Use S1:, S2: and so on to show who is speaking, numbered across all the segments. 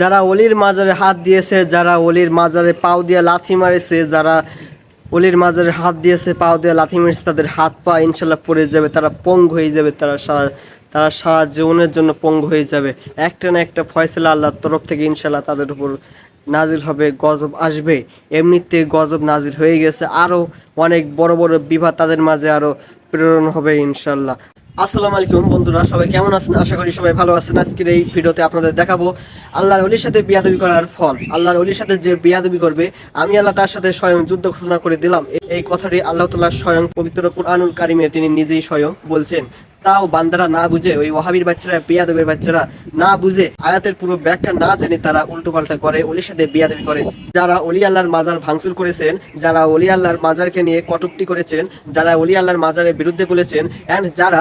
S1: যারা অলির মাজারে হাত দিয়েছে, যারা অলির মাজারে পাও দিয়ে লাথি মারেছে, যারা অলির মাজারে হাত দিয়েছে, পাও দিয়ে লাথি মেরেছে, তাদের হাত পা ইনশাল্লাহ পড়ে যাবে, তারা পঙ্গ হয়ে যাবে, তারা সারা তারা সারা জীবনের জন্য পঙ্গু হয়ে যাবে। একটা না একটা ফয়সলা আল্লাহর তরফ থেকে ইনশাল্লাহ তাদের উপর নাজিল হবে, গজব আসবে। এমনিতে গজব নাজিল হয়ে গেছে। আরও অনেক বড় বড় বিবাহ তাদের মাঝে আরও প্রেরণ হবে ইনশাল্লাহ। আসসালামু আলাইকুম বন্ধুরা, সবাই কেমন আছেন? আশা করি সবাই ভালো আছেন। আজকের এই ভিডিওতে আপনাদের দেখাবো আল্লাহর অলির সাথে বিয়াদবি করার ফল। আল্লাহর অলির সাথে যে বিয়াদবি করবে, আমি আল্লাহ তার সাথে স্বয়ং যুদ্ধ ঘোষণা করে দিলাম। এই কথাটি আল্লাহ তাল্লাহ স্বয়ং পবিত্র কুরআনুল কারিমে তিনি নিজেই স্বয়ং বলছেন। তাও বান্দারা না বুঝে, ওই ওয়াহাবির বাচ্চারা, বিয়াদবের বাচ্চারা না বুঝে, আয়াতের পুরো ব্যাখ্যা না জেনে তারা উল্টো পাল্টা করে অলির সাথে বিয়াদবি করে। যারা অলি আল্লাহর মাজার ভাঙচুর করেছেন, যারা অলি আল্লাহর মাজারকে নিয়ে কটুক্তি করেছেন, যারা অলি আল্লাহর মাজারের বিরুদ্ধে বলেছেন অ্যান্ড যারা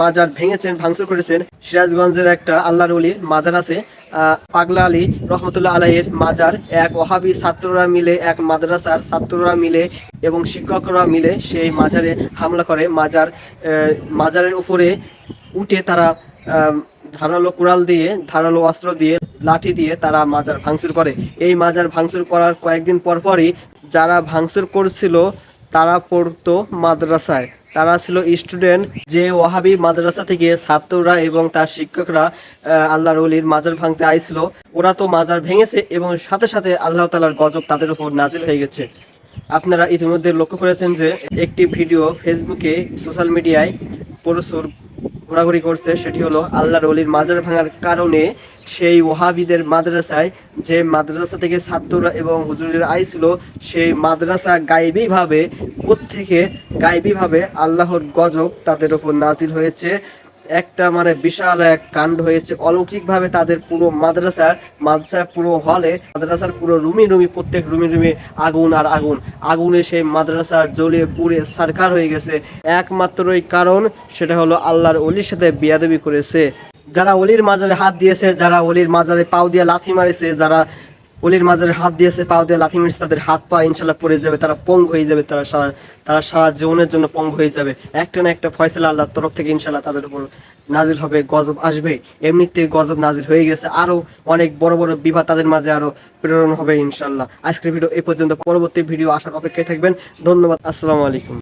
S1: মাজার ভেঙেছেন, ভাঙচুর করেছেন, সিরাজগঞ্জের একটা আল্লাহর অলির মাজার আছে পাগলা আলী রহমতুল্লাহ আলাইয়ের মাজার। এক ওহাবি ছাত্ররা মিলে, এক মাদ্রাসার ছাত্ররা মিলে এবং শিক্ষকরা মিলে সেই মাজারে হামলা করে। মাজার মাজারের উপরে উঠে তারা ধারালো কুড়াল দিয়ে, ধারালো অস্ত্র দিয়ে, লাঠি দিয়ে তারা মাজার ভাঙচুর করে। এই মাজার ভাঙচুর করার কয়েকদিন পর পরই যারা ভাঙচুর করছিল, তারা পড়তো মাদ্রাসায়। তারা ছিল স্টুডেন্ট যে ওয়াহাবি মাদ্রাসা থেকে ছাত্ররা এবং তার শিক্ষকরা আল্লাহর অলির মাজার ভাঙতে আইছিল। ওরা তো মাজার ভেঙেছে এবং সাথে সাথে আল্লাহ তালার গজব তাদের উপর নাজিল হয়ে গেছে। আপনারা ইতিমধ্যে লক্ষ্য করেছেন যে একটি ভিডিও ফেসবুকে সোশ্যাল মিডিয়ায় প্রচুর ঘোরাঘুরি করছে সেটি হলো আল্লাহর অলির মাজার ভাঙার কারণে সেই ওহাবিদের মাদ্রাসায় যে মাদ্রাসা থেকে ছাত্ররা এবং হুজুরের আইছিল সেই মাদ্রাসা গাইবীভাবে, প্রত্যেকে গাইবীভাবে আল্লাহর গজব তাদের ওপর নাজিল হয়েছে। একটা মানে বিশাল এক কাণ্ড হয়েছে। অলৌকিকভাবে তাদের পুরো মাদ্রাসার মাদ্রাসার পুরো হলে মাদ্রাসার পুরো রুমি রুমি, প্রত্যেক রুমি রুমি আগুন আর আগুন। আগুনে সেই মাদ্রাসা জ্বলে পুড়ে সারকার হয়ে গেছে। একমাত্রই কারণ, সেটা হলো আল্লাহর অলির সাথে বিয়াদবি করেছে। যারা অলির মাজারে হাত দিয়েছে, যারা অলির মাজারে পাও দিয়ে লাথি মারেছে, যারা অলির মাজারে হাত দিয়েছে, পাও দিয়ে লাথি মেরেছে, তাদের হাত পা ইনশাল্লাহ পড়ে যাবে, তারা পঙ্গু হয়ে যাবে, তারা সারা তারা সারা জীবনের জন্য পঙ্গু হয়ে যাবে। একটা না একটা ফয়সলা আল্লাহর তরফ থেকে ইনশাল্লাহ তাদের উপর নাজির হবে, গজব আসবে। এমনিতে গজব নাজির হয়ে গেছে, আরও অনেক বড় বড় বিবাহ তাদের মাঝে আরও প্রেরণ হবে ইনশাল্লাহ। আজকের ভিডিও এ পর্যন্ত, পরবর্তী ভিডিও আসার অপেক্ষায় থাকবেন। ধন্যবাদ, আসসালামু আলাইকুম।